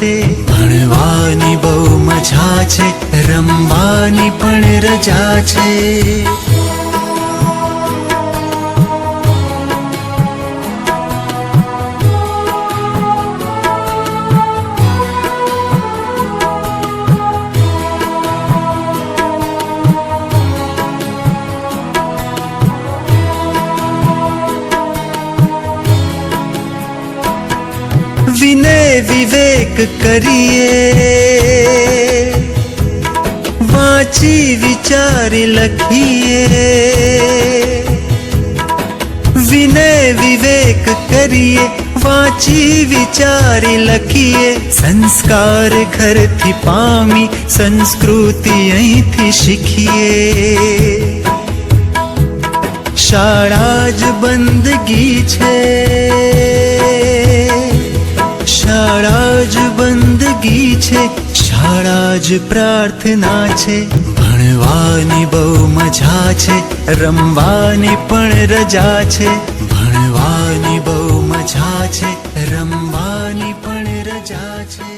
છે. ભણવાની બહુ મજા છે રમવાની પણ રજા છે. વિનય વિવેક કરીએ વાંચી વિચારી લખીએ વિનય વિવેક કરીએ વાંચી વિચારી લખીએ સંસ્કાર ઘરથી પામી સંસ્કૃતિ અહીંથી શીખીએ શાળા જ બંદગી છે બંદગી છે, શાળા જ પ્રાર્થના છે, ભણવાની બહુ મજા છે, રમવાની પણ રજા છે, ભણવાની બહુ મજા છે, રમવાની પણ રજા છે.